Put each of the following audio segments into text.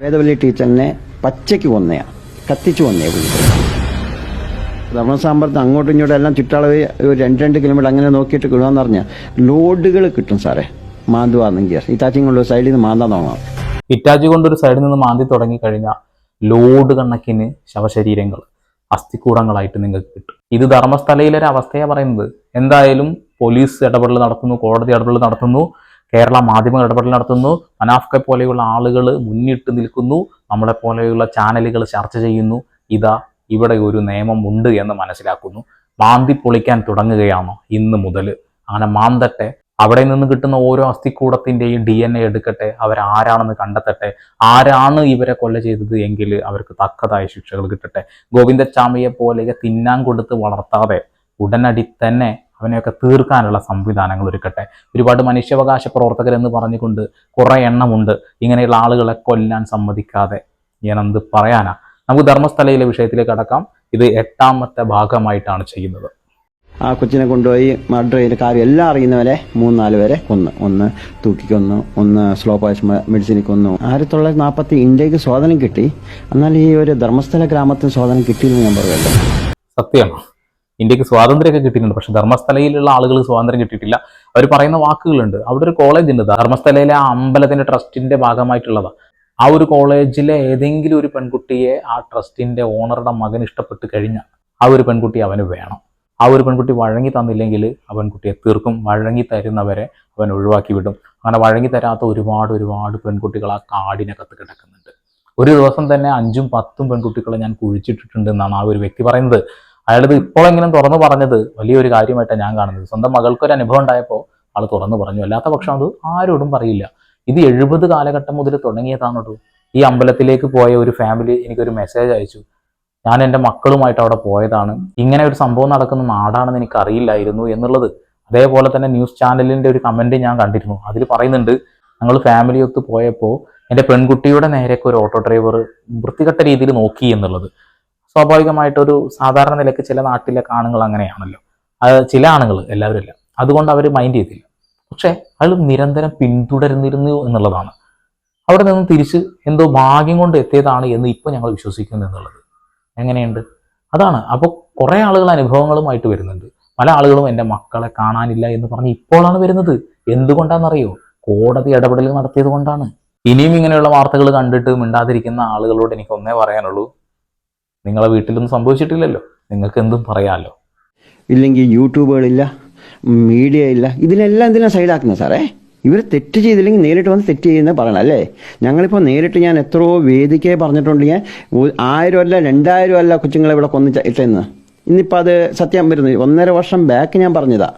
വേദവല്ലി ടീച്ചറിനെ പച്ചയ്ക്ക് കൊന്നയാ കത്തിച്ചു കൊന്നേ പുള്ളി. ധർമ്മസാമ്പർത്ത് അങ്ങോട്ടും ഇങ്ങോട്ടും എല്ലാം ചുറ്റളവ് ഒരു രണ്ട് രണ്ട് കിലോമീറ്റർ അങ്ങനെ നോക്കിയിട്ട് കിടുവാന്ന് പറഞ്ഞാൽ ലോഡുകൾ കിട്ടും സാറേ മാന്തുവാണെങ്കിൽ ഇറ്റാച്ചി കൊണ്ട് സൈഡിൽ നിന്ന് മാന്താൻ തുടങ്ങാം ഇറ്റാച്ചി ഒരു സൈഡിൽ നിന്ന് മാന്തി തുടങ്ങി കഴിഞ്ഞാൽ ലോഡ് കണക്കിന് ശവശരീരങ്ങൾ അസ്ഥിക്കൂടങ്ങളായിട്ട് നിങ്ങൾക്ക് കിട്ടും. ഇത് ധർമ്മസ്ഥലയിലെ ഒരു അവസ്ഥയാണ് പറയുന്നത്. എന്തായാലും പോലീസ് ഇടപെടൽ നടത്തുന്നു കോടതി ഇടപെടൽ നടത്തുന്നു. കേരള മാധ്യമങ്ങൾ ഇടപെടൽ നടത്തുന്നു. മനാഫ്കെ പോലെയുള്ള ആളുകൾ മുന്നിട്ട് നിൽക്കുന്നു. നമ്മളെ പോലെയുള്ള ചാനലുകൾ ചർച്ച ചെയ്യുന്നു. ഇതാ ഇവിടെ ഒരു നിയമം ഉണ്ട് എന്ന് മനസ്സിലാക്കുന്നു. മാന്തി പൊളിക്കാൻ തുടങ്ങുകയാണോ ഇന്ന് മുതൽ അങ്ങനെ മാന്തട്ടെ അവിടെ നിന്ന് കിട്ടുന്ന ഓരോ അസ്ഥിക്കൂടത്തിന്റെയും ഡി എൻ എ എടുക്കട്ടെ അവരാരാണെന്ന് കണ്ടെത്തട്ടെ ആരാണ് ഇവരെ കൊല്ല ചെയ്തത് എങ്കിൽ അവർക്ക് തക്കതായ ശിക്ഷകൾ കിട്ടട്ടെ. ഗോവിന്ദച്ചാമിയെ പോലെ തിന്നാൻ കൊടുത്ത് വളർത്താതെ ഉടനടി തന്നെ അവനെയൊക്കെ തീർക്കാനുള്ള സംവിധാനങ്ങൾ ഒരുക്കട്ടെ. ഒരുപാട് മനുഷ്യാവകാശ പ്രവർത്തകരെന്ന് പറഞ്ഞുകൊണ്ട് കുറേ എണ്ണമുണ്ട്. ഇങ്ങനെയുള്ള ആളുകളെ കൊല്ലാൻ സമ്മതിക്കാതെ. ഞാൻ എന്ത് പറയാനാ. നമുക്ക് ധർമ്മസ്ഥലയിലെ വിഷയത്തിലേക്ക് അടക്കാം ഇത് എട്ടാമത്തെ ഭാഗമായിട്ടാണ് ചെയ്യുന്നത്. ആ കൊച്ചിനെ കൊണ്ടുപോയി മർഡർ ചെയ്ത കാര്യം എല്ലാം അറിയുന്നവരെ മൂന്നാൽ പേരെ കൊന്നു. ഒന്ന് തൂക്കിക്കൊന്നു ഒന്ന് സ്ലോ പോയിസ് മെഡിസിനിൽ കൊന്നു. ആയിരത്തി തൊള്ളായിരത്തി നാൽപ്പത്തി ഇന്ത്യയ്ക്ക് സ്വാതന്ത്ര്യം കിട്ടി. എന്നാൽ ഈ ഒരു ധർമ്മസ്ഥല ഗ്രാമത്തിന് സ്വാതന്ത്ര്യം കിട്ടിയെന്ന് ഞാൻ പറയുമല്ലോ സത്യമാണ് ഇന്ത്യയ്ക്ക് സ്വാതന്ത്ര്യമൊക്കെ കിട്ടിയിട്ടുണ്ട്. പക്ഷെ ധർമ്മസ്ഥലയിലുള്ള ആളുകൾ സ്വാതന്ത്ര്യം കിട്ടിയിട്ടില്ല. അവർ പറയുന്ന വാക്കുകളുണ്ട്. അവിടെ ഒരു കോളേജ് ഉണ്ട്. ധർമ്മസ്ഥലയിലെ ആ അമ്പലത്തിന്റെ ട്രസ്റ്റിന്റെ ഭാഗമായിട്ടുള്ളതാണ് ആ ഒരു കോളേജിലെ ഏതെങ്കിലും ഒരു പെൺകുട്ടിയെ ആ ട്രസ്റ്റിന്റെ ഓണറുടെ മകൻ ഇഷ്ടപ്പെട്ട് കഴിഞ്ഞാൽ ആ ഒരു പെൺകുട്ടി അവന് വേണം. ആ ഒരു പെൺകുട്ടി വഴങ്ങി തന്നില്ലെങ്കിൽ ആ പെൺകുട്ടിയെ തീർക്കും. വഴങ്ങി തരുന്നവരെ അവൻ ഒഴിവാക്കി വിടും. അങ്ങനെ വഴങ്ങി തരാത്ത ഒരുപാട് ഒരുപാട് പെൺകുട്ടികൾ ആ കാടിനകത്ത് കിടക്കുന്നുണ്ട്. ഒരു ദിവസം തന്നെ അഞ്ചും പത്തും പെൺകുട്ടികളെ ഞാൻ കുഴിച്ചിട്ടിട്ടുണ്ട് എന്നാണ് ആ ഒരു വ്യക്തി പറയുന്നത്. അയാളത് ഇപ്പോഴെങ്കിലും തുറന്നു പറഞ്ഞത് വലിയൊരു കാര്യമായിട്ടാണ് ഞാൻ കാണുന്നത്. സ്വന്തം മകൾക്കൊരു അനുഭവം ഉണ്ടായപ്പോൾ ആൾ തുറന്നു പറഞ്ഞു. അല്ലാത്ത പക്ഷം അത് ആരോടും പറയില്ല. ഇത് എഴുപത് കാലഘട്ടം മുതൽ തുടങ്ങിയതാണോട്ടു ഈ അമ്പലത്തിലേക്ക് പോയ ഒരു ഫാമിലി എനിക്കൊരു മെസ്സേജ് അയച്ചു. ഞാൻ എന്റെ മക്കളുമായിട്ട് അവിടെ പോയതാണ്. ഇങ്ങനെ ഒരു സംഭവം നടക്കുന്ന നാടാണെന്ന് എനിക്ക് അറിയില്ലായിരുന്നു എന്നുള്ളത്. അതേപോലെ തന്നെ ന്യൂസ് ചാനലിന്റെ ഒരു കമന്റ് ഞാൻ കണ്ടിരുന്നു. അതിൽ പറയുന്നുണ്ട് ഞങ്ങൾ ഫാമിലി ഒത്ത് പോയപ്പോൾ എന്റെ പെൺകുട്ടിയുടെ നേരെയൊക്കെ ഒരു ഓട്ടോ ഡ്രൈവർ വൃത്തികെട്ട രീതിയിൽ നോക്കി എന്നുള്ളത്. സ്വാഭാവികമായിട്ടൊരു സാധാരണ നിലയ്ക്ക് ചില നാട്ടിലെ ആണുങ്ങൾ അങ്ങനെയാണല്ലോ. അത് ചില ആണുങ്ങൾ എല്ലാവരും അല്ല അതുകൊണ്ട് അവർ മൈൻഡ് ചെയ്തില്ല പക്ഷേ അയാൾ നിരന്തരം പിന്തുടരുന്നിരുന്നു എന്നുള്ളതാണ്. അവിടെ നിന്ന് തിരിച്ച് എന്തോ ഭാഗ്യം കൊണ്ട് എത്തിയതാണ് എന്ന് ഇപ്പോൾ ഞങ്ങൾ വിശ്വസിക്കുന്നു എന്നുള്ളത്. എങ്ങനെയുണ്ട്? അതാണ്. അപ്പോൾ കുറേ ആളുകൾ അനുഭവങ്ങളുമായിട്ട് വരുന്നുണ്ട്. പല ആളുകളും എന്റെ മക്കളെ കാണാനില്ല എന്ന് പറഞ്ഞ് ഇപ്പോഴാണ് വരുന്നത്. എന്തുകൊണ്ടാണെന്നറിയോ? കോടതി ഇടപെടൽ നടത്തിയത് കൊണ്ടാണ്. ഇനിയും ഇങ്ങനെയുള്ള വാർത്തകൾ കണ്ടിട്ട് മിണ്ടാതിരിക്കുന്ന ആളുകളോട് എനിക്ക് ഒന്നേ പറയാനുള്ളൂ. നിങ്ങളെ വീട്ടിലൊന്നും സംഭവിച്ചിട്ടില്ലല്ലോ. നിങ്ങൾക്ക് എന്തും പറയാമല്ലോ ഇല്ലെങ്കിൽ യൂട്യൂബുകളില്ല മീഡിയ ഇല്ല ഇതിനെല്ലാം എന്തിനാ സൈഡാക്കുന്നത് സാറേ? ഇവർ തെറ്റ് ചെയ്തില്ലെങ്കിൽ നേരിട്ട് വന്ന് തെറ്റ് ചെയ്യുന്നത് പറയണം അല്ലേ? ഞങ്ങളിപ്പോൾ നേരിട്ട് ഞാൻ എത്രയോ വേദിക്കെ പറഞ്ഞിട്ടുണ്ട് ഞാൻ ആയിരം അല്ല രണ്ടായിരം അല്ല കൊച്ചുങ്ങളെ ഇവിടെ കൊന്നു ഇട്ടെന്ന്. ഇന്നിപ്പോൾ അത് സത്യം വരുന്നത് ഒന്നര വർഷം ബാക്ക് ഞാൻ പറഞ്ഞതാ.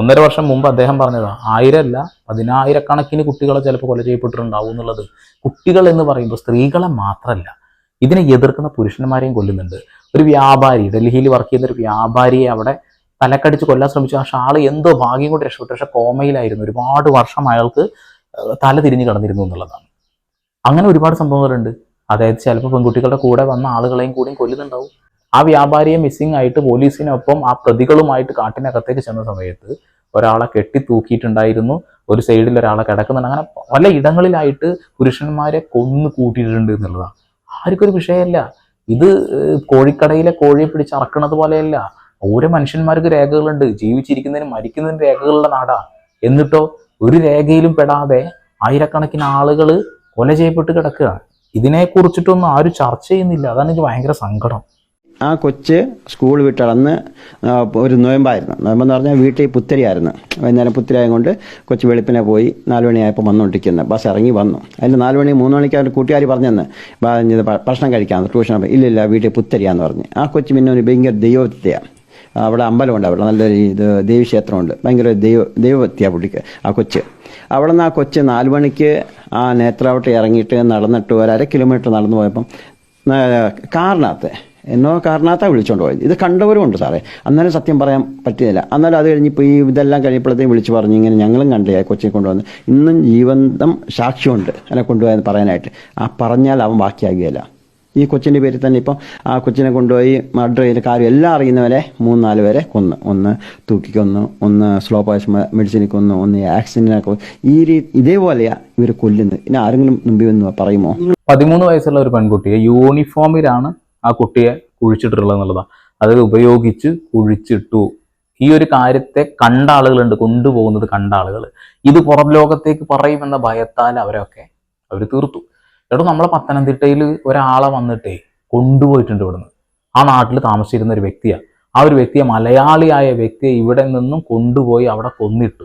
ഒന്നര വർഷം മുമ്പ് അദ്ദേഹം പറഞ്ഞതാ ആയിരമല്ല പതിനായിരക്കണക്കിന് കുട്ടികളെ ചിലപ്പോൾ കൊല ചെയ്യപ്പെട്ടിട്ടുണ്ടാവും എന്നുള്ളത്. കുട്ടികൾ എന്ന് പറയുമ്പോൾ സ്ത്രീകളെ മാത്രമല്ല ഇതിനെ എതിർക്കുന്ന പുരുഷന്മാരെയും കൊല്ലുന്നുണ്ട്. ഒരു വ്യാപാരി ഡൽഹിയിൽ വർക്ക് ചെയ്യുന്ന ഒരു വ്യാപാരിയെ അവിടെ തലക്കടിച്ച് കൊല്ലാൻ ശ്രമിച്ചു. പക്ഷെ ആൾ എന്തോ ഭാഗ്യം കൊണ്ട് രക്ഷപ്പെട്ടു. പക്ഷെ കോമയിലായിരുന്നു. ഒരുപാട് വർഷം അയാൾക്ക് തല തിരിഞ്ഞ് കടന്നിരുന്നു എന്നുള്ളതാണ്. അങ്ങനെ ഒരുപാട് സംഭവങ്ങളുണ്ട്. അതായത് ചിലപ്പോൾ പെൺകുട്ടികളുടെ കൂടെ വന്ന ആളുകളെയും കൂടിയും കൊല്ലുന്നുണ്ടാവും. ആ വ്യാപാരിയെ മിസ്സിംഗ് ആയിട്ട് പോലീസിനൊപ്പം ആ പ്രതികളുമായിട്ട് കാട്ടിനകത്തേക്ക് ചെന്ന സമയത്ത് ഒരാളെ കെട്ടി തൂക്കിയിട്ടുണ്ടായിരുന്നു ഒരു സൈഡിൽ ഒരാളെ കിടക്കുന്നുണ്ട്. അങ്ങനെ പല ഇടങ്ങളിലായിട്ട് പുരുഷന്മാരെ കൊന്നു കൂട്ടിയിട്ടുണ്ട് എന്നുള്ളതാണ്. ആർക്കും ഒരു വിഷയമല്ല. ഇത് കോഴിക്കടയിലെ കോഴിയെ പിടിച്ച് അറക്കണത് പോലെയല്ല. ഓരോ മനുഷ്യന്മാർക്ക് രേഖകളുണ്ട്. ജീവിച്ചിരിക്കുന്നതിനും മരിക്കുന്നതിനും രേഖകളുടെ നാടാ. എന്നിട്ടോ ഒരു രേഖയിലും പെടാതെ ആയിരക്കണക്കിന് ആളുകൾ കൊല ചെയ്യപ്പെട്ട് കിടക്കുക ഇതിനെ കുറിച്ചിട്ടൊന്നും ആരും ചർച്ച ചെയ്യുന്നില്ല. അതാണ് എനിക്ക് ഭയങ്കര സങ്കടം. ആ കൊച്ച് സ്കൂൾ വിട്ടളന്ന് ഒരു നോയമ്പായിരുന്നു. നോയമ്പെന്ന് പറഞ്ഞാൽ വീട്ടിൽ പുത്തരിയായിരുന്നു. വൈകുന്നേരം പുത്തരിയായത് കൊണ്ട് കൊച്ച് വെളുപ്പിനെ പോയി നാല് മണിയായപ്പോൾ വന്നുകൊണ്ടിരിക്കുന്നത് ബസ് ഇറങ്ങി വന്നു. അതിൽ നാല് മണി മൂന്ന് മണിക്ക് അവർ പറഞ്ഞെന്ന്. പറഞ്ഞത് ഭക്ഷണം കഴിക്കാമെന്ന് ട്യൂഷൻ ഇല്ലില്ല വീട്ടിൽ പുത്തരിയാന്ന് പറഞ്ഞ്. ആ കൊച്ച് പിന്നെ ഒരു ഭയങ്കര ദൈവത്തെയാണ് അവിടെ അമ്പലമുണ്ട് അവിടെ നല്ലൊരു ഇത് ദേവീക്ഷേത്രമുണ്ട്. ഭയങ്കര ദൈവ ദൈവഭക്തിയാണ് പുള്ളിക്ക് ആ കൊച്ച്. അവിടെ നിന്ന് ആ കൊച്ച് നാല് മണിക്ക് ആ നേത്രാവട്ടെ ഇറങ്ങിയിട്ട് നടന്നിട്ട് ഒരു അര കിലോമീറ്റർ നടന്നു പോയപ്പം കാറിനകത്ത് എന്നോ കാരണത്താ വിളിച്ചുകൊണ്ട് പോയത്. ഇത് കണ്ടവരുമുണ്ട് സാറേ. അന്നേരം സത്യം പറയാൻ പറ്റിയില്ല എന്നാലും അത് കഴിഞ്ഞിപ്പോൾ ഈ ഇതെല്ലാം കഴിയപ്പോഴത്തേക്കും വിളിച്ച് പറഞ്ഞു ഇങ്ങനെ ഞങ്ങളും കണ്ടേ ആ കൊച്ചിനെ കൊണ്ടുവന്ന്. ഇന്നും ജീവന്തം സാക്ഷ്യമുണ്ട് എന്നെ കൊണ്ടുപോയെന്ന് പറയാനായിട്ട്. ആ പറഞ്ഞാൽ അവൻ ബാക്കിയാകുകയില്ല. ഈ കൊച്ചിന്റെ പേരിൽ തന്നെ ഇപ്പം ആ കൊച്ചിനെ കൊണ്ടുപോയി മർഡർ ചെയ്ത കാര്യം എല്ലാം അറിയുന്നവരെ മൂന്നാൽ പേരെ കൊന്നു. ഒന്ന് തൂക്കിക്കൊന്നു ഒന്ന് സ്ലോ പോയസ് മെഡിസിനിൽ കൊന്നു ഒന്ന് ആക്സിഡന്റിനൊക്കെ ഈ രീതി ഇതേപോലെയാണ് ഇവർ കൊല്ലുന്നത്. ഇനി ആരെങ്കിലും മുമ്പിൽ വന്ന് പറയുമോ? പതിമൂന്ന് വയസ്സുള്ള ഒരു പെൺകുട്ടിയെ യൂണിഫോമിലാണ് ആ കുട്ടിയെ കുഴിച്ചിട്ടുള്ളത് എന്നുള്ളതാണ്. ഉപയോഗിച്ച് കുഴിച്ചിട്ടു. ഈ ഒരു കാര്യത്തെ കണ്ട ആളുകളുണ്ട് കൊണ്ടുപോകുന്നത് കണ്ട ആളുകൾ ഇത് പുറം ലോകത്തേക്ക് പറയുമെന്ന ഭയത്താൽ അവരൊക്കെ അവർ തീർത്തു. എടോ നമ്മളെ പത്തനംതിട്ടയിൽ ഒരാളെ വന്നിട്ടേ കൊണ്ടുപോയിട്ടുണ്ട് ഇവിടുന്ന്. ആ നാട്ടിൽ താമസിച്ചിരുന്ന ഒരു വ്യക്തിയാണ് ആ ഒരു വ്യക്തിയെ മലയാളിയായ വ്യക്തിയെ ഇവിടെ നിന്നും കൊണ്ടുപോയി അവിടെ കൊന്നിട്ടു.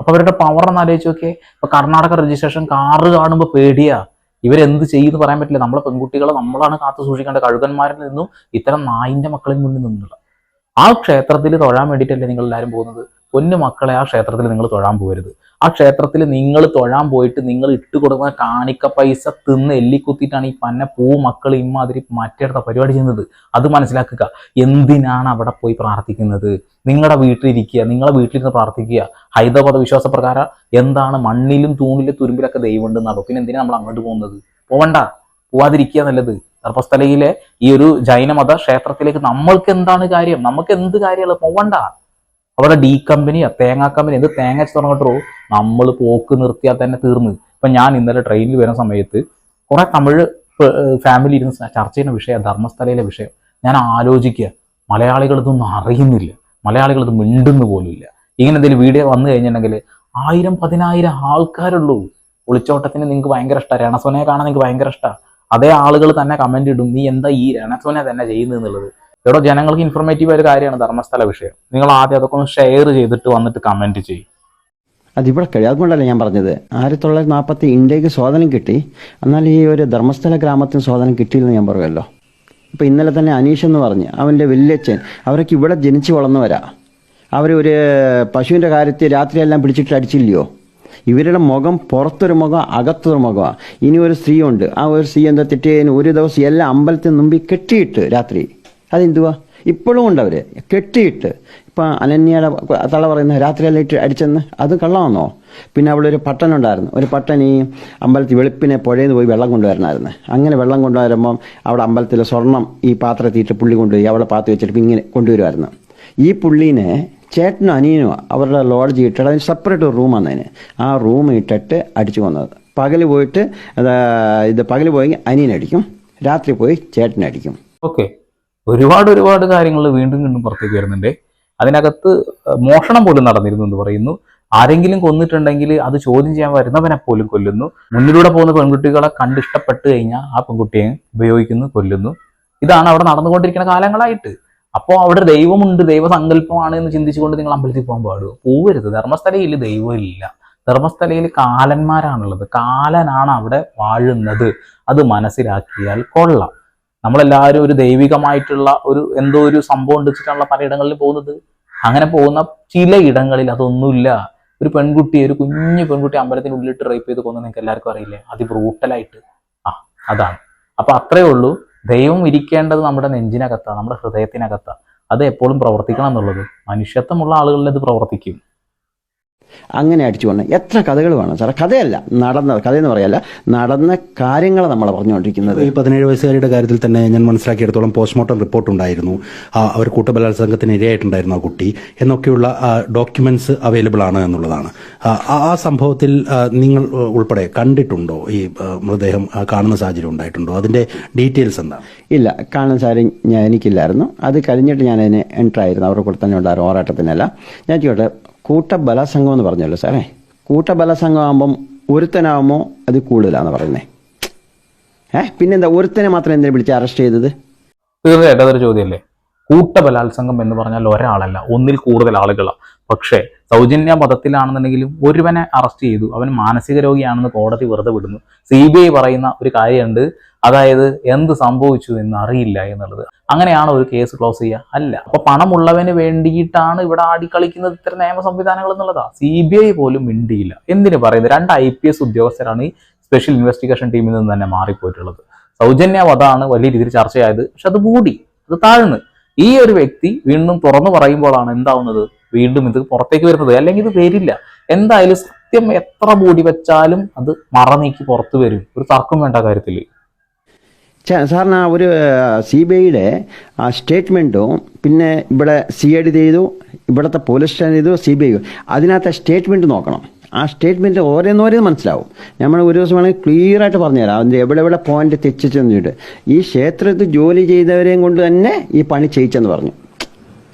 അപ്പൊ അവരുടെ പവർ എന്ന് ആലോചിച്ച് നോക്കിയേ. ഇപ്പൊ കർണാടക രജിസ്ട്രേഷൻ കാറ് കാണുമ്പോൾ പേടിയാ. ഇവരെന്ത് ചെയ്യുമെന്ന് പറയാൻ പറ്റില്ല. നമ്മളെ പെൺകുട്ടികളെ നമ്മളാണ് കാത്തു സൂക്ഷിക്കേണ്ട. കഴുകന്മാരിൽ നിന്നും ഇത്തരം നായിന്റെ മക്കളിൽ മുന്നിൽ നിന്നുള്ള ആ ക്ഷേത്രത്തിൽ തൊഴാൻ വേണ്ടിയിട്ടല്ലേ നിങ്ങൾ എല്ലാവരും പോകുന്നത്? പൊന്നു മക്കളെ ആ ക്ഷേത്രത്തിൽ നിങ്ങൾ തൊഴാൻ പോകരുത്. ആ ക്ഷേത്രത്തിൽ നിങ്ങൾ തൊഴാൻ പോയിട്ട് നിങ്ങൾ ഇട്ട് കൊടുക്കുന്ന കാണിക്ക പൈസ തിന്ന് എല്ലിക്കുത്തിയിട്ടാണ് ഈ പന്ന പൂ മക്കൾ ഇമ്മാതിരി മാറ്റിയെടുത്ത പരിപാടി ചെയ്യുന്നത്. അത് മനസ്സിലാക്കുക. എന്തിനാണ് അവിടെ പോയി പ്രാർത്ഥിക്കുന്നത്? നിങ്ങളുടെ വീട്ടിലിരിക്കുക നിങ്ങളെ വീട്ടിലിരുന്ന് പ്രാർത്ഥിക്കുക. ഹൈദരാബാദ് വിശ്വാസപ്രകാരം എന്താണ് മണ്ണിലും തൂണിലും തുരുമ്പിലൊക്കെ ദൈവം ഉണ്ടെന്നാണോ പിന്നെ എന്തിനാണ് നമ്മൾ അങ്ങോട്ട് പോകുന്നത്? പോവണ്ട. പോവാതിരിക്കുക നല്ലത്. സർപ്പസ്ഥലയിലെ ഈ ഒരു ജൈനമത ക്ഷേത്രത്തിലേക്ക് നമ്മൾക്ക് എന്താണ് കാര്യം? നമുക്ക് എന്ത് കാര്യമുള്ള പോവണ്ട. അവിടെ ഡി കമ്പനി തേങ്ങാ കമ്പനി എന്ത് തേങ്ങ തുടങ്ങട്ടോ നമ്മൾ പോക്ക് നിർത്തിയാൽ തന്നെ തീർന്ന്. ഇപ്പൊ ഞാൻ ഇന്നലെ ട്രെയിനിൽ വരുന്ന സമയത്ത് കുറെ തമിഴ് ഫാമിലി ഇരുന്ന് ചർച്ച ചെയ്യുന്ന വിഷയം ധർമ്മസ്ഥലയിലെ വിഷയം. ഞാൻ ആലോചിക്കുക മലയാളികൾ ഇതൊന്നും അറിയുന്നില്ല. മലയാളികൾ ഇത് മിണ്ടുന്നു പോലുമില്ല ഇങ്ങനെ എന്തെങ്കിലും വീഡിയോ വന്നു കഴിഞ്ഞിട്ടുണ്ടെങ്കിൽ ആയിരം പതിനായിരം ആൾക്കാരുള്ളൂ. ഒളിച്ചോട്ടത്തിന് നിങ്ങൾക്ക് ഭയങ്കര ഇഷ്ടമാണ് രണസോനയെ കാണാൻ നിങ്ങൾക്ക് ഭയങ്കര ഇഷ്ടമാണ് അതേ ആളുകൾ തന്നെ കമന്റ് ഇടും. നീ എന്താ ഈ രണസോനെ തന്നെ ചെയ്യുന്നത് എന്നുള്ളത് ഇവിടെ ജനങ്ങൾക്ക് ഇൻഫോർമേറ്റീവ് ഒരു കാര്യമാണ് ധർമ്മസ്ഥല വിഷയം. നിങ്ങൾ ആദ്യം അതൊക്കെ ഒന്ന് ഷെയർ ചെയ്തിട്ട് വന്നിട്ട് കമന്റ് ചെയ്യും. അതിവിടെ കഴിയാതെ കൊണ്ടല്ല ഞാൻ പറഞ്ഞത്. ആയിരത്തി തൊള്ളായിരത്തി നാൽപ്പത്തി ഇന്ത്യയ്ക്ക് സ്വാതന്ത്ര്യം കിട്ടി. എന്നാൽ ഈ ഒരു ധർമ്മസ്ഥല ഗ്രാമത്തിന് സ്വാതന്ത്ര്യം കിട്ടിയില്ലെന്ന് ഞാൻ പറയുമല്ലോ. ഇപ്പം ഇന്നലെ തന്നെ അനീഷ് എന്ന് പറഞ്ഞ് അവന്റെ വല്യച്ഛൻ അവരൊക്കെ ഇവിടെ ജനിച്ചു വളർന്നവരാ. അവർ ഒരു പശുവിന്റെ കാര്യത്തിൽ രാത്രിയെല്ലാം പിടിച്ചിട്ട് അടിച്ചില്ലയോ? ഇവരുടെ മുഖം പുറത്തൊരു മുഖം അകത്തൊരു മുഖമാണ് ഇനി ഒരു സ്ത്രീ ഉണ്ട് ആ ഒരു സ്ത്രീ എന്താ തെറ്റിയതിന് ഒരു ദിവസം എല്ലാം അമ്പലത്തിന് മുമ്പിൽ കെട്ടിയിട്ട് രാത്രി. അതെന്തുവാ? ഇപ്പോഴും ഉണ്ട് കെട്ടിയിട്ട്. ഇപ്പം അനന്യയുടെ തള പറയുന്ന രാത്രിയെല്ലാം ഇട്ട് അടിച്ചെന്ന് അത് കള്ളമാണോ പിന്നെ അവിടെ ഒരു പട്ടൻ ഉണ്ടായിരുന്നു. ഒരു പട്ടൻ ഈ അമ്പലത്തിൽ വെളുപ്പിനെ പുഴയിൽ നിന്ന് പോയി വെള്ളം കൊണ്ടുവരണമായിരുന്നു അങ്ങനെ വെള്ളം കൊണ്ടുവരുമ്പം അവിടെ അമ്പലത്തിലെ സ്വർണം ഈ പാത്രത്തിയിട്ട് പുള്ളി കൊണ്ടുപോയി അവിടെ പാത്ത് വെച്ചിട്ട് ഇങ്ങനെ കൊണ്ടുവരുമായിരുന്നു ഈ പുള്ളീനെ ചേട്ടനും അനിയനും അവരുടെ ലോഡ്ജ് ഇട്ടിട്ട് അതിന് സെപ്പറേറ്റ് ഒരു റൂമാണ് അതിന് ആ റൂം ഇട്ടിട്ട് അടിച്ചു വന്നത് പകൽ പോയിട്ട് ഇത് പകൽ പോയി അനിയനടിക്കും. രാത്രി പോയി ചേട്ടനടിക്കും. ഓക്കെ ഒരുപാട് ഒരുപാട് കാര്യങ്ങൾ വീണ്ടും വീണ്ടും പുറത്തേക്ക് വരുന്നുണ്ട്. അതിനകത്ത് മോഷണം പോലും നടന്നിരുന്നു എന്ന് പറയുന്നു. ആരെങ്കിലും കൊന്നിട്ടുണ്ടെങ്കിൽ അത് ചോദ്യം ചെയ്യാൻ വരുന്നവനെ പോലും കൊല്ലുന്നു. മുന്നിലൂടെ പോകുന്ന പെൺകുട്ടികളെ കണ്ടിഷ്ടപ്പെട്ട് കഴിഞ്ഞാൽ ആ പെൺകുട്ടിയെ ഉപയോഗിക്കുന്നു കൊല്ലുന്നു. ഇതാണ് അവിടെ നടന്നുകൊണ്ടിരിക്കുന്ന കാലങ്ങളായിട്ട്. അപ്പോൾ അവിടെ ദൈവമുണ്ട് ദൈവസങ്കല്പമാണ് എന്ന് ചിന്തിച്ചുകൊണ്ട് നിങ്ങൾ അമ്പലത്തിൽ പോകാൻ പാടുമോ പോവരുത്. ധർമ്മസ്ഥലയിൽ ദൈവമില്ല ധർമ്മസ്ഥലയിൽ കാലന്മാരാണുള്ളത്. കാലനാണ് അവിടെ വാഴുന്നത്. അത് മനസ്സിലാക്കിയാൽ കൊള്ളാം. നമ്മളെല്ലാവരും ഒരു ദൈവികമായിട്ടുള്ള ഒരു എന്തോ ഒരു സംഭവം ഉണ്ടിച്ചിട്ടാണല്ലോ പലയിടങ്ങളിൽ പോകുന്നത്. അങ്ങനെ പോകുന്ന ചില ഇടങ്ങളിൽ അതൊന്നുമില്ല. ഒരു പെൺകുട്ടി ഒരു കുഞ്ഞു പെൺകുട്ടി അമ്പലത്തിന് ഉള്ളിട്ട് റേപ്പ് ചെയ്ത് കൊന്നു നിങ്ങൾക്ക് എല്ലാവർക്കും അറിയില്ലേ? അതിബ്രൂട്ടലായിട്ട്. ആ അതാണ്. അപ്പൊ അത്രേ ഉള്ളൂ. ദൈവം ഇരിക്കേണ്ടത് നമ്മുടെ നെഞ്ചിനകത്താണ് നമ്മുടെ ഹൃദയത്തിനകത്താണ് അത് എപ്പോഴും പ്രവർത്തിക്കണം എന്നുള്ളത്. മനുഷ്യത്വമുള്ള ആളുകളിൽ അത് പ്രവർത്തിക്കും. അങ്ങനെ അടിച്ചു കൊണ്ട് എത്ര കഥകൾ വേണം സാറേ? കഥയല്ല നടന്ന കഥയെന്ന് പറയല്ല നടന്ന കാര്യങ്ങൾ നമ്മൾ പറഞ്ഞുകൊണ്ടിരിക്കുന്നത്. ഈ പതിനേഴ് വയസ്സുകാരിയുടെ കാര്യത്തിൽ തന്നെ ഞാൻ മനസ്സിലാക്കിയെടുത്തോളം പോസ്റ്റ്മോർട്ടം റിപ്പോർട്ട് ഉണ്ടായിരുന്നു. ആ, അവർ കൂട്ടബലാത്സംഗത്തിന് ഇരയായിട്ടുണ്ടായിരുന്നു ആ കുട്ടി. എന്നൊക്കെയുള്ള ഡോക്യുമെന്റ്സ് അവൈലബിൾ ആണ് എന്നുള്ളതാണ്. ആ, സംഭവത്തിൽ നിങ്ങൾ ഉൾപ്പെടെ കണ്ടിട്ടുണ്ടോ? ഈ മൃതദേഹം കാണുന്ന സാഹചര്യം ഉണ്ടായിട്ടുണ്ടോ? അതിന്റെ ഡീറ്റെയിൽസ് എന്താ? ഇല്ല കാണുന്ന സാഹചര്യം ഞാൻ എനിക്കില്ലായിരുന്നു. അത് കഴിഞ്ഞിട്ട് ഞാൻ അതിന് എൻട്രായിരുന്നു ആയിരുന്നു. അവരുടെ കൂടെ തന്നെ ഉണ്ടായിരുന്നു. പോരാട്ടത്തിനല്ല ഞാൻ ചോട്ടെ കൂട്ട ബലാസംഗം എന്ന് പറഞ്ഞല്ലോ സാറേ. കൂട്ട ബലാസംഗം ആകുമ്പം ഒരുത്തനാകുമ്പോൾ അത് കൂടുതലാണെന്ന് പറയുന്നത് ഏ പിന്നെന്താ ഒരുത്തനെ മാത്രം എന്തിനാ വിളിച്ച് അറസ്റ്റ് ചെയ്തത്? തീർച്ചയായിട്ടും അതൊരു ചോദ്യമല്ലേ? കൂട്ട ബലാത്സംഗം എന്ന് പറഞ്ഞാൽ ഒരാളല്ല ഒന്നിൽ കൂടുതൽ ആളുകളാണ് പക്ഷേ സൗജന്യ പദത്തിലാണെന്നുണ്ടെങ്കിലും ഒരുവനെ അറസ്റ്റ് ചെയ്തു. അവൻ മാനസിക രോഗിയാണെന്ന് കോടതി വെറുതെ വിടുന്നു. സി ബി ഐ പറയുന്ന ഒരു കാര്യമുണ്ട്. അതായത് എന്ത് സംഭവിച്ചു എന്ന് അറിയില്ല എന്നുള്ളത്. അങ്ങനെയാണ് ഒരു കേസ് ക്ലോസ് ചെയ്യുക. അല്ല അപ്പൊ പണമുള്ളവന് വേണ്ടിയിട്ടാണ് ഇവിടെ ആടിക്കളിക്കുന്നത് ഇത്തരം നിയമ സംവിധാനങ്ങൾ എന്നുള്ളതാ? സി ബി ഐ പോലും മിണ്ടിയില്ല. എന്തിനു പറയുന്നത്? രണ്ട് ഐ പി എസ് ഉദ്യോഗസ്ഥരാണ് ഈ സ്പെഷ്യൽ ഇൻവെസ്റ്റിഗേഷൻ ടീമിൽ നിന്ന് തന്നെ മാറിപ്പോയിട്ടുള്ളത്. സൗജന്യ വധമാണ് വലിയ രീതിയിൽ ചർച്ചയായത്. പക്ഷെ അത് മൂടി അത് താഴ്ന്ന്. ഈ ഒരു വ്യക്തി വീണ്ടും തുറന്നു പറയുമ്പോഴാണ് എന്താവുന്നത്? വീണ്ടും ഇത് പുറത്തേക്ക് വരുന്നത്. അല്ലെങ്കിൽ ഇത് വരില്ല എന്തായാലും സത്യം എത്ര മൂടി വെച്ചാലും അത് മറനീക്കി പുറത്തു വരും. ഒരു തർക്കം വേണ്ട കാര്യത്തിൽ. സാറിന് ആ ഒരു സി ബി ഐയുടെ ആ സ്റ്റേറ്റ്മെന്റും പിന്നെ ഇവിടെ സി ഐ ഡി ചെയ്തു ഇവിടുത്തെ പോലീസ് സ്റ്റേഷൻ ചെയ്തു സി ബി ഐ അതിനകത്ത് സ്റ്റേറ്റ്മെന്റ് നോക്കണം. ആ സ്റ്റേറ്റ്മെന്റ് ഓരോന്നോരോന്ന് മനസ്സിലാവും. നമ്മൾ ഒരു ദിവസം വേണമെങ്കിൽ ക്ലിയർ ആയിട്ട് പറഞ്ഞുതരാം. അതിന്റെ എവിടെ എവിടെ പോയിന്റ് തെറ്റിച്ചെന്ന് ചോദിച്ചിട്ട് ഈ ക്ഷേത്രത്തിൽ ജോലി ചെയ്തവരെയും കൊണ്ട് തന്നെ ഈ പണി ചെയ്യിച്ചെന്ന് പറഞ്ഞു.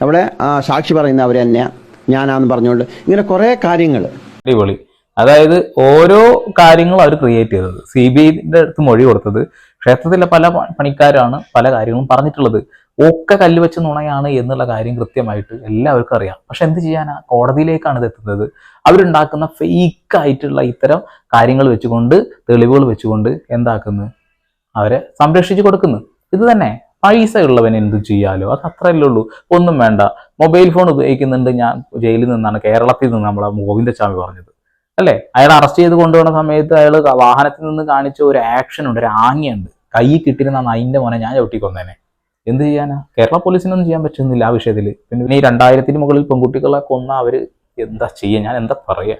അവിടെ സാക്ഷി പറയുന്ന അവർ തന്നെയാണ് ഞാനാന്ന് പറഞ്ഞുകൊണ്ട് ഇങ്ങനെ കുറേ കാര്യങ്ങൾ. അടിപൊളി. അതായത് ഓരോ കാര്യങ്ങളും അവർ ക്രിയേറ്റ് ചെയ്തത്. സി ബി ഐന്റെ അടുത്ത് മൊഴി കൊടുത്തത് ക്ഷേത്രത്തിലെ പല പണിക്കാരാണ് പല കാര്യങ്ങളും പറഞ്ഞിട്ടുള്ളത്. ഒക്കെ കല്ല് വെച്ച് നുണയാണ് എന്നുള്ള കാര്യം കൃത്യമായിട്ട് എല്ലാവർക്കും അറിയാം. പക്ഷെ എന്ത് ചെയ്യാനാ? കോടതിയിലേക്കാണ് ഇത് എത്തുന്നത്. അവരുണ്ടാക്കുന്ന ഫേക്ക് ആയിട്ടുള്ള ഇത്തരം കാര്യങ്ങൾ വെച്ചുകൊണ്ട് തെളിവുകൾ വെച്ചുകൊണ്ട് എന്താക്കുന്നു? അവരെ സംരക്ഷിച്ചു കൊടുക്കുന്നു. ഇത് തന്നെ. പൈസ ഉള്ളവൻ എന്ത് ചെയ്യാലോ? അത് അത്രയല്ലേ ഉള്ളൂ. ഒന്നും വേണ്ട. മൊബൈൽ ഫോൺ ഉപയോഗിക്കുന്നുണ്ട് ഞാൻ ജയിലിൽ നിന്നാണ് കേരളത്തിൽ നിന്ന് നമ്മളെ ഗോവിന്ദസ്വാമി പറഞ്ഞത്. അല്ലേ? അയാൾ അറസ്റ്റ് ചെയ്ത് കൊണ്ടുപോകുന്ന സമയത്ത് അയാൾ വാഹനത്തിൽ നിന്ന് കാണിച്ച ഒരു ആക്ഷൻ ഉണ്ട് ഒരു ആംഗ്യമുണ്ട്. കൈ കിട്ടിയിരുന്ന നൈന്റെ മോനെ ഞാൻ ചവിട്ടിക്കൊന്നേനെ. എന്ത് ചെയ്യാനാ? കേരള പോലീസിനൊന്നും ചെയ്യാൻ പറ്റുന്നില്ല ആ വിഷയത്തിൽ പിന്നെ ഈ രണ്ടായിരത്തിന് മുകളിൽ പെൺകുട്ടികളെ കൊന്ന അവർ എന്താ ചെയ്യുക ഞാൻ എന്താ പറയാ?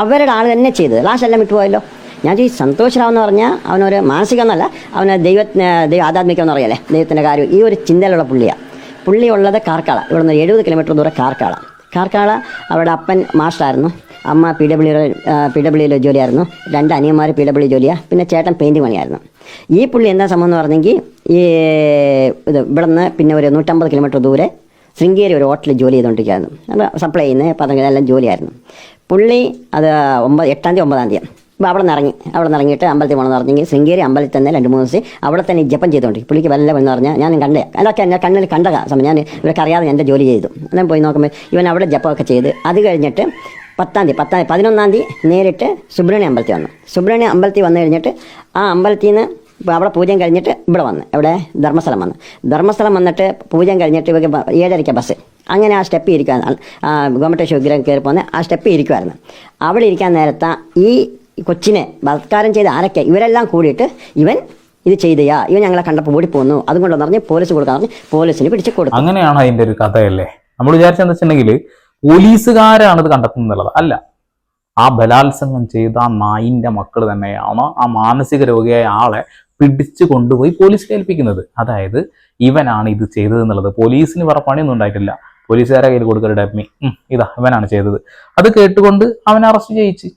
അവരുടെ ആൾ തന്നെ ചെയ്തത്. ലാസ്റ്റ് എല്ലാം വിട്ടുപോയല്ലോ. ഞാൻ ഈ സന്തോഷ് പറഞ്ഞാൽ അവനൊരു മാനസികം എന്നല്ല അവന് ദൈവ ദൈവ ആധ്യാത്മികം എന്ന് പറയല്ലേ? ദൈവത്തിന്റെ കാര്യം. ഈ ഒരു ചിന്തയിലുള്ള പുള്ളിയാണ് പുള്ളി ഉള്ളത് കാർക്കാള. ഇവിടെ നിന്ന് എഴുപത് കിലോമീറ്റർ ദൂരെ കാർക്കാള. കാർക്കാള അവരുടെ അപ്പൻ മാസ്റ്ററായിരുന്നു അമ്മ പി ഡബ്ല്യു പി ഡബ്ല്യുയിൽ ജോലിയായിരുന്നു. രണ്ട് അനിയന്മാർ പി ഡബ്ല്യു ജോലിയാണ് പിന്നെ ചേട്ടൻ പെയിന്റിങ് പണിയായിരുന്നു. ഈ പുള്ളി എന്താ സംഭവം എന്ന് പറഞ്ഞെങ്കിൽ ഈ ഇത് ഇവിടെ നിന്ന് പിന്നെ ഒരു നൂറ്റമ്പത് കിലോമീറ്റർ ദൂരെ ശൃംഗേരി ഒരു ഹോട്ടലിൽ ജോലി ചെയ്തുകൊണ്ടിരിക്കുകയായിരുന്നു. സപ്ലൈ ചെയ്യുന്നത് പതിനെല്ലാം ജോലിയായിരുന്നു. പുള്ളി അത് ഒമ്പത് എട്ടാം തീയതി ഒമ്പതാം തീയതി. അവിടെ നിന്ന് ഇറങ്ങി. അവിടെ നിന്ന് ഇറങ്ങിയിട്ട് അമ്പലത്തിൽ പോകണമെന്ന് പറഞ്ഞെങ്കിൽ ശൃംഗേരി അമ്പലത്തിൽ തന്നെ രണ്ട് മൂന്ന് ദിവസം അവിടെ തന്നെ ജപം ചെയ്തുകൊണ്ട് പുള്ളിക്ക് വല്ല എന്ന് പറഞ്ഞാൽ ഞാൻ കണ്ടേ അതൊക്കെ എന്റെ കണ്ണിൽ കണ്ട സമയം. ഞാൻ ഇവർക്ക് അറിയാതെ എന്റെ ജോലി ചെയ്തു. ഞാൻ പോയി നോക്കുമ്പോൾ ഇവൻ അവിടെ ജപമൊക്കെ ചെയ്ത്. അത് കഴിഞ്ഞിട്ട് പത്താം തീയതി പത്താം പതിനൊന്നാം തീയതി നേരിട്ട് സുബ്രഹ്മണ്യ അമ്പലത്തിൽ വന്നു. സുബ്രഹ്മണ്യ അമ്പലത്തിൽ വന്നു കഴിഞ്ഞിട്ട് ആ അമ്പലത്തിൽ നിന്ന് ഇപ്പോൾ അവിടെ പൂജയും കഴിഞ്ഞിട്ട് ഇവിടെ വന്ന്. ഇവിടെ ധർമ്മസ്ഥലം വന്ന്. ധർമ്മസ്ഥലം വന്നിട്ട് പൂജയും കഴിഞ്ഞിട്ട് ഇവർക്ക് ഏഴരയ്ക്ക് ബസ്. അങ്ങനെ ആ സ്റ്റെപ്പ് ഇരിക്കാൻ ഗോമട്ടേശ്വര വിഗ്രഹം കയറി പോകുന്ന ആ സ്റ്റെപ്പ് ഇരിക്കുമായിരുന്നു അവിടെ ഇരിക്കാൻ നേരത്തെ ഈ കൊച്ചിനെ ബലാത്കാരം ചെയ്ത ആരൊക്കെ? ഇവരെല്ലാം കൂടിയിട്ട് ഇവൻ ഇത് ചെയ്തയാ. ഇവൻ ഞങ്ങളെ കണ്ടപ്പോൾ ഓടിപ്പോന്നു. അതുകൊണ്ടെന്ന് പറഞ്ഞ് പോലീസ് കൊടുക്കാൻ പറഞ്ഞ് പോലീസിന് പിടിച്ച് കൊടുത്തു. അങ്ങനെയാണ് അതിന്റെ ഒരു കഥയല്ലേ? നമ്മൾ വിചാരിച്ചെന്ന് വെച്ചിട്ടുണ്ടെങ്കിൽ പോലീസുകാരാണ് ഇത് കണ്ടെത്തുന്നത് അല്ല ആ ബലാത്സംഗം ചെയ്ത ആ മക്കൾ തന്നെയാണ് ആ മാനസിക രോഗിയായ ആളെ പിടിച്ചു കൊണ്ടുപോയി പോലീസിൽ ഏൽപ്പിക്കുന്നത്? അതായത് ഇവനാണ് ഇത് ചെയ്തത് എന്നുള്ളത്. പോലീസിന് വേറെ പണിയൊന്നും ഉണ്ടായിട്ടില്ല. പോലീസുകാരെ കയ്യിൽ കൊടുക്കരുത് ഡെമ്മി ഇതാ ഇവനാണ് ചെയ്തത്. അത് കേട്ടുകൊണ്ട് അവനെ അറസ്റ്റ് ചെയ്യിച്ച്.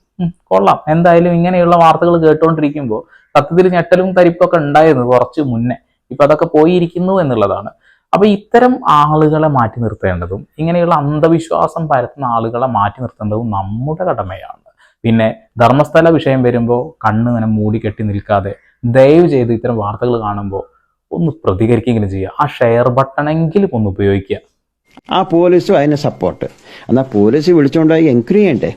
കൊള്ളാം. എന്തായാലും ഇങ്ങനെയുള്ള വാർത്തകൾ കേട്ടുകൊണ്ടിരിക്കുമ്പോൾ സത്യത്തിൽ ഞെട്ടലും തരിപ്പൊക്കെ ഉണ്ടായിരുന്നു കുറച്ച് മുന്നേ. ഇപ്പൊ അതൊക്കെ പോയിരിക്കുന്നു എന്നുള്ളതാണ്. അപ്പൊ ഇത്തരം ആളുകളെ മാറ്റി നിർത്തേണ്ടതും ഇങ്ങനെയുള്ള അന്ധവിശ്വാസം പരത്തുന്ന ആളുകളെ മാറ്റി നിർത്തേണ്ടതും നമ്മുടെ കടമയാണ്. പിന്നെ ധർമ്മസ്ഥല വിഷയം വരുമ്പോൾ കണ്ണ് ഇങ്ങനെ മൂടി കെട്ടി നിൽക്കാതെ ദയവ് ചെയ്ത് ഇത്തരം വാർത്തകൾ കാണുമ്പോൾ ഒന്ന് പ്രതികരിക്കുകയെങ്കിലും ചെയ്യുക. ആ ഷെയർ ബട്ടണെങ്കിലും ഒന്ന് ഉപയോഗിക്കുക. ആ പോലീസും അതിനെ സപ്പോർട്ട് എന്നാൽ പോലീസ് വിളിച്ചുകൊണ്ടായി എൻക്വയറി ചെയ്യണ്ടേ.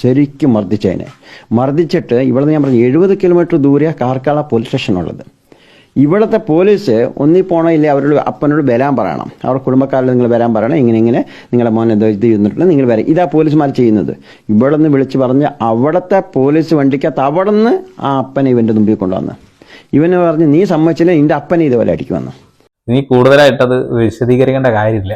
ശരിക്കും മർദ്ദിച്ചതിനെ മർദ്ദിച്ചിട്ട് ഇവിടെ ഞാൻ പറഞ്ഞു എഴുപത് കിലോമീറ്റർ ദൂരെ കാർക്കാള പോലീസ് സ്റ്റേഷനുള്ളത് ഇവിടുത്തെ പോലീസ് ഒന്നി പോകണമെങ്കിൽ അവരോട് അപ്പനോട് വരാൻ പറയണം. അവരുടെ കുടുംബക്കാരിൽ നിങ്ങൾ വരാൻ പറയണം. ഇങ്ങനെ ഇങ്ങനെ നിങ്ങളുടെ മോനെ ഇത് ചെയ്തിട്ടുണ്ട് നിങ്ങൾ വരാം. ഇതാ പോലീസുമാർ ചെയ്യുന്നത്. ഇവിടെ നിന്ന് വിളിച്ച് പറഞ്ഞ് അവിടുത്തെ പോലീസ് വണ്ടിക്കകത്ത് അവിടെ നിന്ന് ആ അപ്പനെ ഇവന്റെ മുമ്പിൽ കൊണ്ടുവന്ന്. ഇവനെ പറഞ്ഞ് നീ സമ്മതിച്ചില്ല നിന്റെ അപ്പനെ ഇതുപോലെ അടിക്കുമെന്ന്. നീ കൂടുതലായിട്ടത് വിശദീകരിക്കേണ്ട കാര്യമില്ല.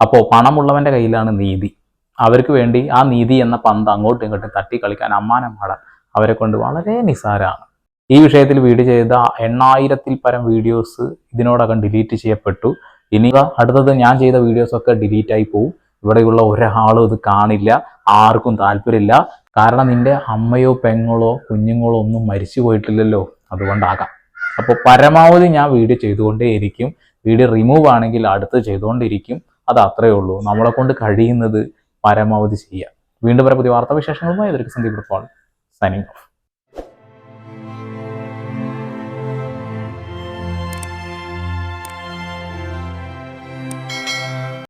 അപ്പോൾ പണമുള്ളവന്റെ കയ്യിലാണ് നീതി. അവർക്ക് വേണ്ടി ആ നീതി എന്ന പന്ത് അങ്ങോട്ടും ഇങ്ങോട്ടും തട്ടി കളിക്കാൻ അമ്മാനം പാടാൻ അവരെ കൊണ്ട് വളരെ നിസാരമാണ് ഈ വിഷയത്തിൽ വീട് ചെയ്ത എണ്ണായിരത്തിൽ പരം വീഡിയോസ് ഇതിനോടകം ഡിലീറ്റ് ചെയ്യപ്പെട്ടു. ഇനി അടുത്തത് ഞാൻ ചെയ്ത വീഡിയോസൊക്കെ ഡിലീറ്റ് ആയി പോവും. ഇവിടെയുള്ള ഒരാളും ഇത് കാണില്ല. ആർക്കും താല്പര്യമില്ല. കാരണം നിന്റെ അമ്മയോ പെങ്ങളോ കുഞ്ഞുങ്ങളോ ഒന്നും മരിച്ചു പോയിട്ടില്ലല്ലോ. അതുകൊണ്ടാകാം. അപ്പോൾ പരമാവധി ഞാൻ വീഡിയോ ചെയ്തുകൊണ്ടേയിരിക്കും. വീഡിയോ റിമൂവ് ആണെങ്കിൽ അടുത്ത് ചെയ്തുകൊണ്ടിരിക്കും. അത് അത്രയേ ഉള്ളൂ. നമ്മളെ കൊണ്ട് കഴിയുന്നത് പരമാവധി ചെയ്യുക. വീണ്ടും വരെ പുതിയ വാർത്താവിശേഷങ്ങളുമായി. ഇതൊരു സന്ദീപ് സൈനിങ് ഓഫ്